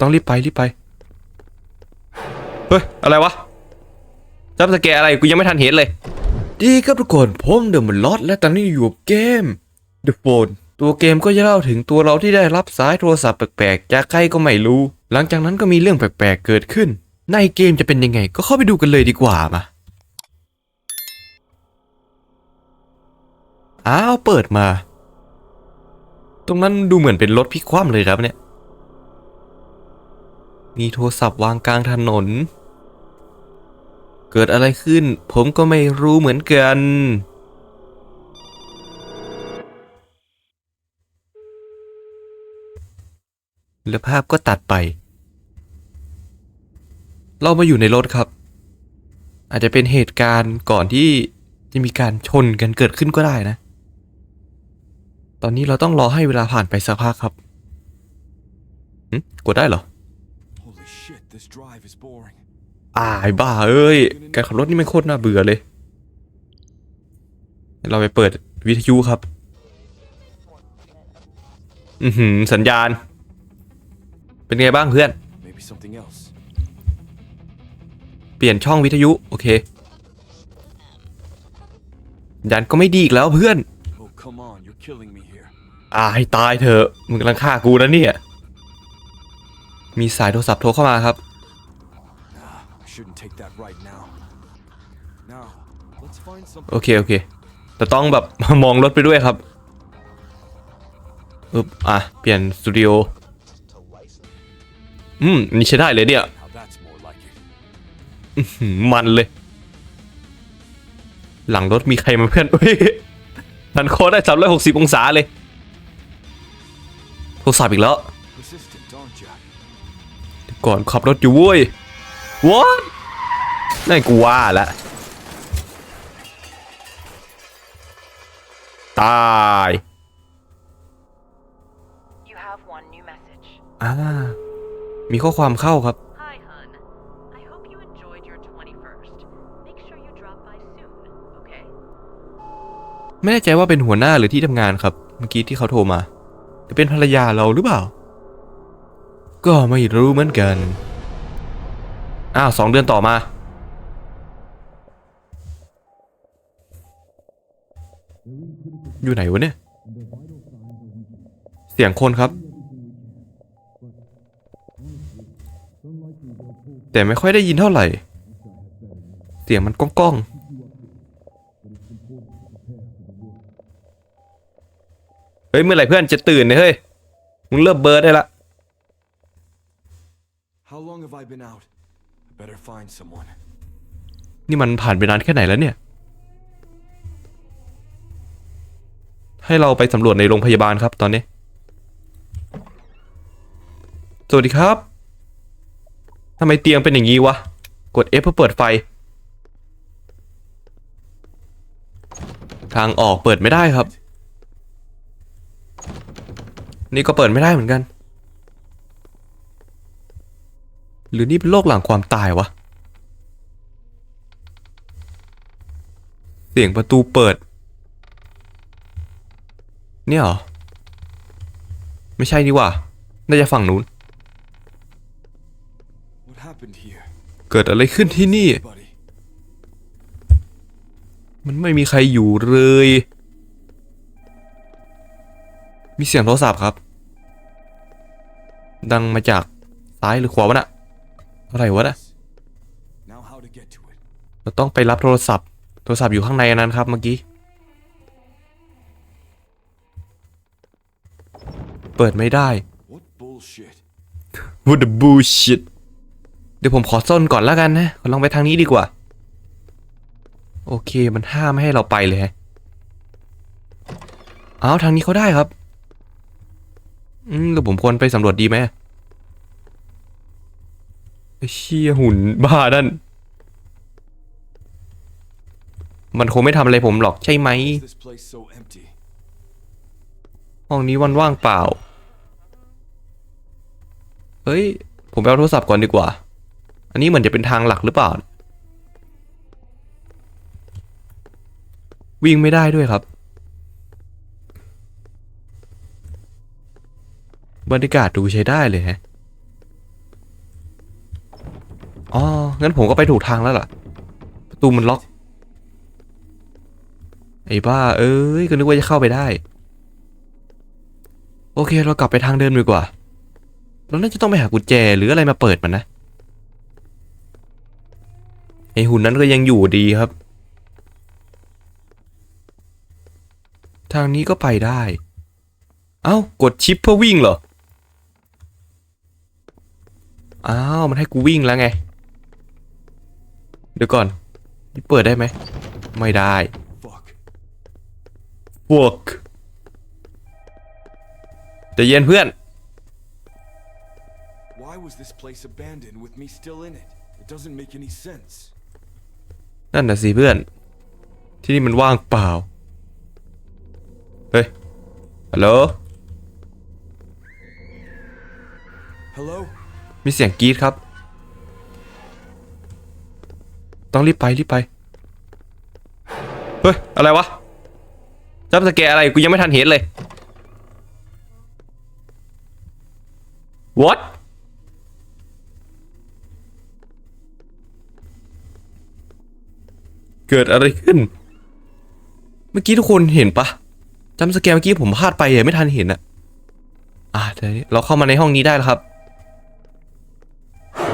ต้องรีบไปรีบไป เฮ้ย อะไรวะจับสแกอะไรกูยังไม่ทันเห็นเลย ดีครับทุกคนผมเดอะมันลอดและตอนนี้อยู่กับเกม The Phone ตัวเกมก็จะเล่าถึงตัวเราที่ได้รับสายโทรศัพท์แปลกๆ จากใครก็ไม่รู้ หลังจากนั้นก็มีเรื่องแปลกๆ เกิดขึ้น ในเกมจะเป็นยังไง ก็เข้าไปดูกันเลยดีกว่ามาอ้าวเปิดมา ตรงนั้นดูเหมือนเป็นรถพลิกคว่ำเลยครับเนี่ย มีโทรศัพท์วางกลางถนน เกิดอะไรขึ้น ผมก็ไม่รู้เหมือนกัน แล้วภาพก็ตัดไป เรามาอยู่ในรถครับ อาจจะเป็นเหตุการณ์ก่อนที่จะมีการชนกันเกิดขึ้นก็ได้นะ ตอนนี้เราต้องรอให้เวลาผ่านไปสักพักครับหึกดได้เหรอ อายบ้าเอ้ย การขับรถนี่มันโคตรน่าเบื่อเลย เราไปเปิดวิทยุครับ อือหือสัญญาณ เป็นไงบ้างเพื่อน Maybe something else. เปลี่ยนช่องวิทยุ โอเคสัญญาณก็ไม่ดีอีกแล้วเพื่อน Oh, come on, you're killing me here. อ่าให้ตายเถอะ มึงกำลังฆ่ากูนะเนี่ย มีสายโทรศัพท์โทรเข้ามาครับ I shouldn't take that right now. Now, let's find something. โอเค โอเค แต่ต้องแบบ มองรถไปด้วยครับอึบอะ เปลี่ยนสตูดิโอ อืม นี่ใช้ได้เลยเนี่ย Now that's more like it. หืมมันเลย หลังรถมีใครมาเพื่อนเฮ้ยนันโคได้สามร้อยหกสิบองศาเลยโทรศัพท์อีกแล้ว Persistent, aren't you? ก่อนขับรถอยู่เว้ย what นั่นกูว่าละตาย You have one new message. อ่ามีข้อความเข้าครับ Hi, hun. I hope you enjoyed your 21st. Make sure you drop by soon, okay? ไม่แน่ใจว่าเป็นหัวหน้าหรือที่ทำงานครับ เมื่อกี้ที่เขาโทรมา จะเป็นภรรยาเราหรือเปล่า ก็ไม่รู้เหมือนกัน อ้าวสองเดือนต่อมา อยู่ไหนวะเนี่ย เสียงคนครับ แต่ไม่ค่อยได้ยินเท่าไหร่ เสียงมันก้องๆ เฮ้ย เมื่อไหร่เพื่อนจะตื่นเนี่ยเฮ้ย มึงเริ่มเบิร์ดได้ละ How long have I been out? Better find someone. นี่มันผ่านไปนานแค่ไหนแล้วเนี่ย ให้เราไปสำรวจในโรงพยาบาลครับตอนนี้ สวัสดีครับ ทำไมเตียงเป็นอย่างนี้วะ กด F เพื่อเปิดไฟ ทางออกเปิดไม่ได้ครับ นี่ก็เปิดไม่ได้เหมือนกัน หรือนี่เป็นโรคหลังความตายวะ เสียงประตูเปิด เนี่ยเหรอ ไม่ใช่นี่ว่าน่าจะฝั่งนู้น เกิดอะไรขึ้นที่นี่ มันไม่มีใครอยู่เลย มีเสียงโทรศัพท์ครับ ดังมาจากซ้ายหรือขวาวะน่ะ อะไรวะน่ะ Now how to get to it? เราต้องไปรับโทรศัพท์ โทรศัพท์อยู่ข้างในอันนั้นครับเมื่อกี้ เปิดไม่ได้ What bullshit? What the bullshit เดี๋ยวผมขอซ่อนก่อนแล้วกันนะขอลองไปทางนี้ดีกว่า โอเคมันห้ามไม่ให้เราไปเลยฮะอ้าวทางนี้เขาได้ครับ อืมแล้วผมควรไปสำรวจดีไหม ไอ้เชี่ยหุ่นบ้านั่น มันคงไม่ทำอะไรผมหรอกใช่ไหม ห้องนี้วันว่างเปล่า เฮ้ย ผมไปเอาโทรศัพท์ก่อนดีกว่า อันนี้เหมือนจะเป็นทางหลักหรือเปล่า วิ่งไม่ได้ด้วยครับ บรรยากาศดูใช้ได้เลยฮะ อ๋อ งั้นผมก็ไปถูกทางแล้วล่ะ ประตูมันล็อก ไอ้บ้า เอ้ย ก็นึกว่าจะเข้าไปได้ โอเค เรากลับไปทางเดิมดีกว่า เราน่าจะต้องไปหากุญแจหรืออะไรมาเปิดมันนะ ไอ้หุ่นนั้นก็ยังอยู่ดีครับ ทางนี้ก็ไปได้ เอ้ากดชิปเพื่อวิ่งเหรอ อ้าว มันให้กูวิ่งแล้วไง เดี๋ยวก่อนนี่เปิดได้ไหม ไม่ได้ Fuck. พวกใจะเย็นเพื่อน Why was this place abandoned with me still in it? It doesn't make any sense. นั่นน่ะสิเพื่อน ที่นี่มันว่างเปล่า เฮ้ย ฮัลโหล Hello? มีเสียงกรีดครับ ต้องรีบไปรีบไป เฮ้ย อะไรวะจับสแกร์อะไร กูยังไม่ทันเห็นเลย what เกิดอะไรขึ้น เมื่อกี้ทุกคนเห็นปะจำสแกร์เมื่อกี้ผมพลาดไปอะไม่ทันเห็นอะอะเดี๋ยวนี้เราเข้ามาในห้องนี้ได้แล้วครับ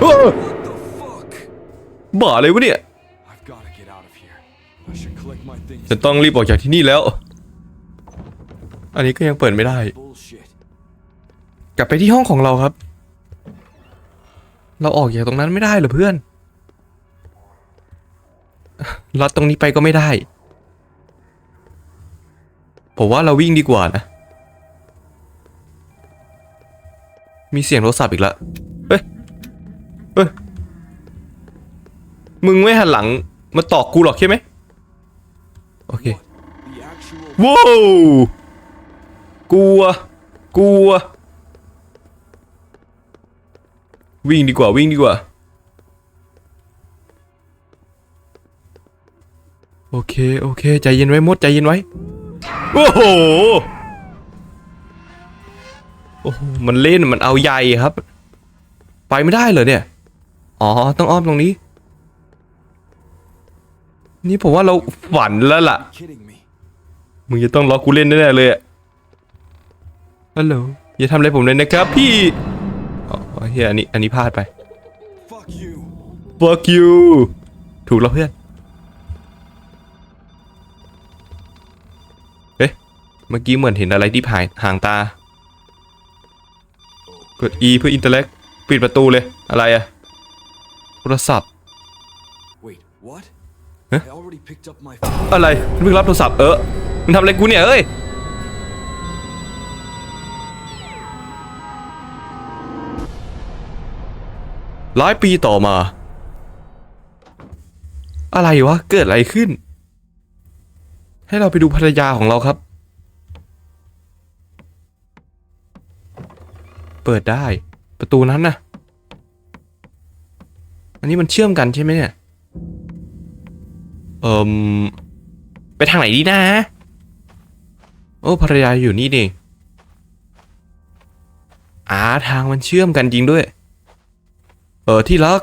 เอ้อ What the fuck? บ้าเลยวะเนี่ย ฉันต้องรีบออกจากที่นี่แล้ว อันนี้ก็ยังเปิดไม่ได้ กลับไปที่ห้องของเราครับ เราออกจากตรงนั้นไม่ได้เหรอเพื่อนลัดตรงนี้ไปก็ไม่ได้ ผมว่าเราวิ่งดีกว่านะ มีเสียงโทรศัพท์อีกแล้วเฮ้ย เฮ้ย มึงไม่หันหลังมาตอกกูหรอกใช่ไหม ว้าวกลัว กลัว วิ่งดีกว่าวิ่งดีกว่า โอเค โอเค ใจเย็นไว้มดใจเย็นไว้ โอ้โห โอ้โห มันเล่นมันเอาใหญ่ครับ ไปไม่ได้เหรอเนี่ย อ๋อ ต้องอ้อมตรงนี้ นี่ผมว่าเราฝันแล้วล่ะ มึงจะต้องล็อกกูเล่นแน่ๆเลยอะฮัลโหลอย่าทำอะไรผมเลยนะครับพี่อ๋อเฮียอันนี้อันนี้พลาดไป Fuck you. fuck you ถูกแล้วเพื่อนเอ๊ะเมื่อกี้เหมือนเห็นอะไรที่หายห่างตากด E เพื่ออินเตอร์เล็กปิดประตูเลยอะไรอะโทรศัพท์ Wait, what? Huh? I already picked up my phone. อะไรมึงเพิ่งรับโทรศัพท์เออมึงทำอะไรกูเนี่ยเอ้ยหลายปีต่อมา อะไรวะ เกิดอะไรขึ้น ให้เราไปดูภรรยาของเราครับ เปิดได้ ประตูนั้นนะอันนี้มันเชื่อมกันใช่ไหมเนี่ย เอิมไปทางไหนดีนะ โอ้ภรรยาอยู่นี่เองอ่าทางมันเชื่อมกันจริงด้วย เออที่รัก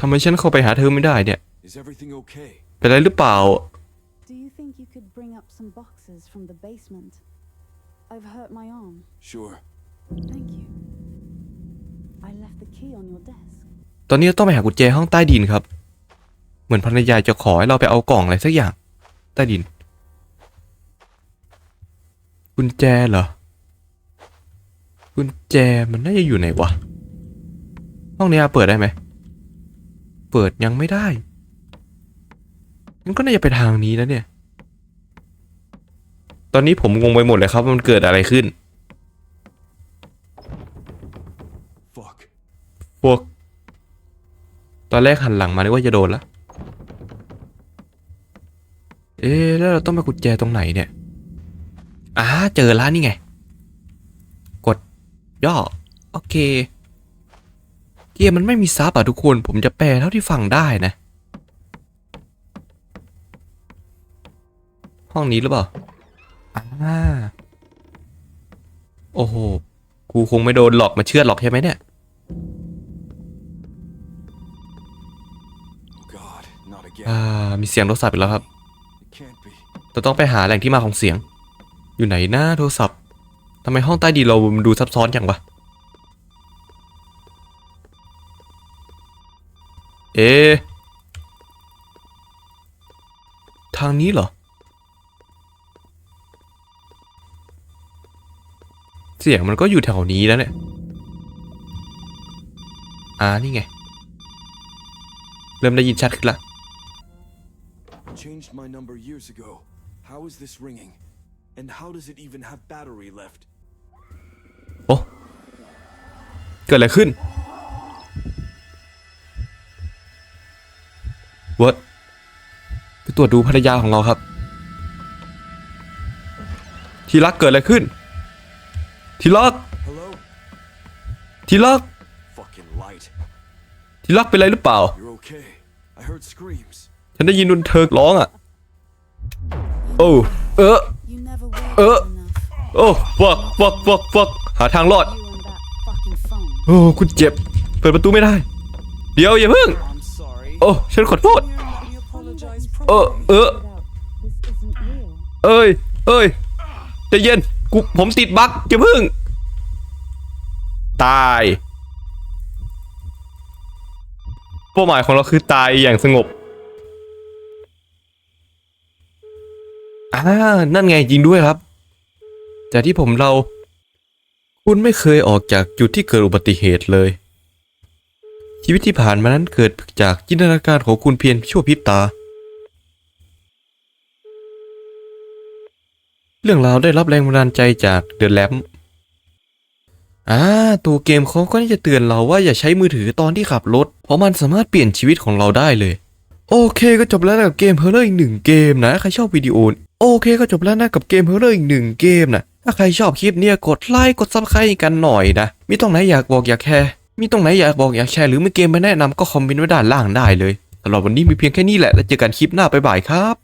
ทำไมฉันเข้าไปหาเธอไม่ได้เนี่ย Is everything okay? เป็นไรหรือเปล่า Do you think you could bring up some boxes from the basement? I've hurt my arm. Sure. Thank you. I left the key on your desk. ตอนนี้เราต้องไปหากุญแจห้องใต้ดินครับ เหมือนภรรยาจะขอให้เราไปเอากล่องอะไรสักอย่าง ใต้ดิน กุญแจเหรอ กุญแจมันน่าจะอยู่ไหนวะ ห้องนี้เปิดได้ไหม เปิดยังไม่ได้งั้นก็น่าจะไปทางนี้แล้วเนี่ย ตอนนี้ผมงงไปหมดเลยครับว่ามันเกิดอะไรขึ้น Fuck. พวก ตอนแรกหันหลังมานึกว่าจะโดนละ เอ๊ะแล้วเราต้องไปกุญแจตรงไหนเนี่ย อ่าเจอแล้วนี่ไง กดย่อ โอเค เกมมันไม่มีซับอะทุกคน ผมจะแปลเท่าที่ฟังได้นะ ห้องนี้หรือเปล่าอ่าโอ้โห กูคงไม่โดนหลอกมาเชื่อดหรอกใช่ไหมเนี่ย again. อ่า มีเสียงโทรศัพท์อีกแล้วครับ It can't be. เราต้องไปหาแหล่งที่มาของเสียง อยู่ไหนหน้าโทรศัพท์ทำไมห้องใต้ดินเรามันดูซับซ้อนอย่างวะ เอะทางนี้เหรอ เสียงมันก็อยู่แถวนี้แล้วเนี่ย อ่า นี่ไง เริ่มได้ยินชัดขึ้นละ Changed my number years ago. How is this ringing? And how does it even have battery left? โอ้เกิดอะไรขึ้นวัดไปตรวจดูภรรยาของเราครับ ที่รักเกิดอะไรขึ้น ที่รัก Hello? ที่รัก Fucking light. ที่รักเป็นไรหรือเปล่า You're okay. I heard screams. ฉันได้ยินนุ่นเธอร้องอะ โอ้ เออ You never were Uh. good enough. โอ้ฟักฟักฟักฟักหาทางรอด โอ้คุณเจ็บ เปิดประตูไม่ได้ เดี๋ยวอย่าเพิ่ง โอ้ฉันขอโทษเออเออเอ้ยเอ้ยใจะเย็นกูผมติดบั๊กอย่าพึ่ง ตายเป้าหมายของเราคือตายอย่างสงบ อ่านั่นไงจริงด้วยครับแต่ที่ผมเรา คุณไม่เคยออกจากจุดที่เกิดอุบัติเหตุเลย ชีวิตที่ผ่านมานั้นเกิดจากจินตนาการของคุณเพียงชั่วพริบตา เรื่องราวได้รับแรงบันดาลใจจากเดอะแลมอ่าตัวเกมเขาก็จะเตือนเราว่าอย่าใช้มือถือตอนที่ขับรถ เพราะมันสามารถเปลี่ยนชีวิตของเราได้เลย โอเคก็จบแล้วนะกับเกมเฮอร์เรอร์อีกหนึ่งเกมนะใครชอบวิดีโอโอเคก็จบแล้วนะกับเกมเฮอร์เรอร์อีกหนึ่งเกมนะถ้าใครชอบคลิปเนี้ยกดไลค์กดซับสไครต์กันหน่อยนะมีตรงไหนอยากบอกอยากแชร์มีตรงไหนอยากบอกอยากแชร์หรือมีเกมมาแนะนำก็คอมเมนต์ไว้ด้านล่างได้เลยสำหรับวันนี้มีเพียงแค่นี้แหละแล้วเจอกันคลิปหน้าบ๊ายบายครับ